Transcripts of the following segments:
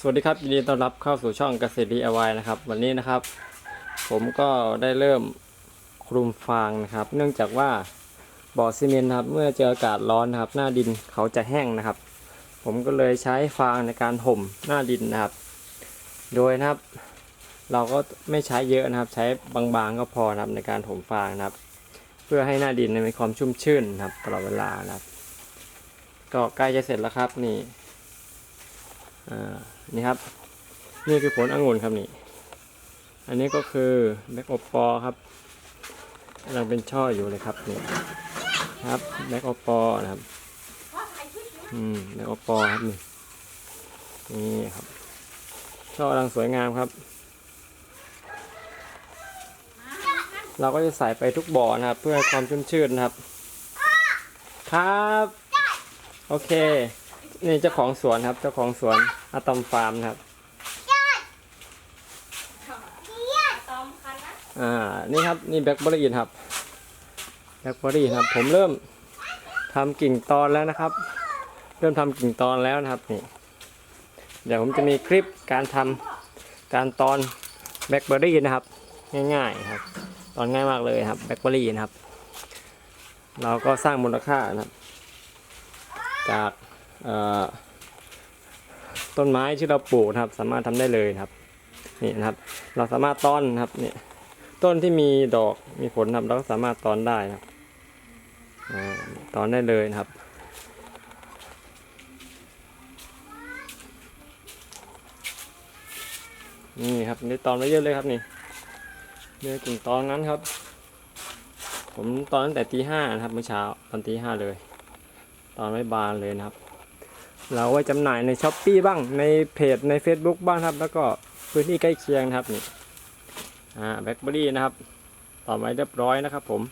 สวัสดีครับยินดีต้อนรับเข้าสู่ช่องเกษตร DIY นะครับ วันนี้นะครับ ผมก็ได้เริ่มคลุมฟางนะครับ เนื่องจากว่าบ่อซีเมนต์ครับเมื่อเจออากาศร้อนนะครับ หน้าดินเขาจะแห้งนะครับ ผมก็เลยใช้ฟางในการห่มหน้าดินนะครับ โดยนะครับ เราก็ไม่ใช้เยอะนะครับ ใช้บางๆก็พอนะครับในการห่มฟางนะครับ เพื่อให้หน้าดินมีความชุ่มชื่นนะครับตลอดเวลานะครับ ก็ใกล้จะเสร็จแล้วครับนี่ อ่านี่ครับ นี่คือผลองุ่นครับนี่ อันนี้ก็คือแบ็กโอปอครับกำลังเป็นช่ออยู่เลยครับนี่ครับแบ็กโอปอนะครับ อืมแบ็กโอปอครับนี่นี่ครับ ช่อกำลังสวยงามครับ เราก็จะใส่ไปทุกบ่อนะครับ เพื่อความชุ่มชื่นนะครับ ครับ โอเค นี่เจ้าของสวนครับ เจ้าของสวนอะตอมฟาร์มครับตอมคันนะอ่า นี่ครับ นี่แบล็คเบอร์รี่ครับแบล็คเบอร์รี่ครับ ผมเริ่มทำกิ่งตอนแล้วนะครับ เริ่มทำกิ่งตอนแล้วนะครับนี่ เดี๋ยวผมจะมีคลิปการทำการตอนแบล็คเบอร์รี่นะครับ ง่ายๆครับ ตอนง่ายมากเลยครับแบล็คเบอร์รี่นะครับ เราก็สร้างมูลค่านะครับ จาก ต้นไม้ที่เราปลูกนะครับ สามารถทำได้เลยครับนี่นะครับ เราสามารถต้อนครับนี่ต้นที่มีดอกมีผลนะครับเราก็สามารถตอนได้ครับอ่าตอนได้เลยนะครับนี่ครับนี่ตอนไว้เยอะเลยครับนี่เนื้อกิ่งตอนนั้นครับ ผมตอนตั้งแต่ตีห้านะครับเมื่อเช้าตอนตีห้าเลย ตอนไว้บานเลยนะครับ เราไว้จำหน่ายในช้อปปีบ้างในเพจใน Facebook บ้างครับ แล้วก็พื้นที่ใกล้เคียงนะครับนี่อ่าแบล็คเบอรี่นะครับต่อไว้เรียบร้อยนะครับ ผม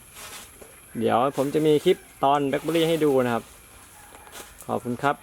เดี๋ยวผมจะมีคลิปตอนแบล็คเบอรี่ให้ดูนะครับ ขอบคุณครับ